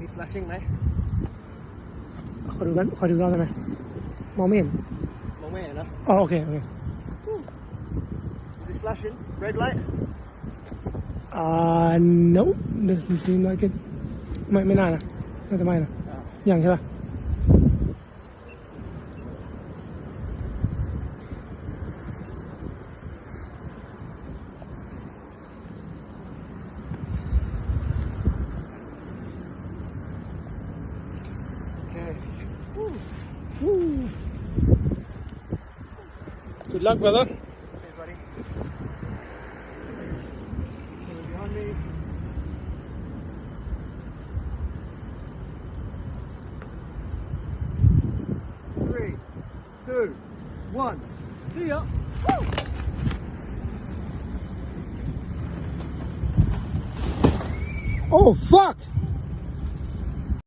มี flashing ไหมขอดูกันขอดูรอบได้ไหมมองไม่เห็นมองไม่เห็นนะอ๋อโอเคโอเค is it flashing red light อ่า no doesn't seem like it ไม่ไม่น่านะน่าจะไม่นะอ่าอย่างใช่ป่ะ good luck brother Okay, buddy. Behind me. Three, two, one. See ya. oh fuck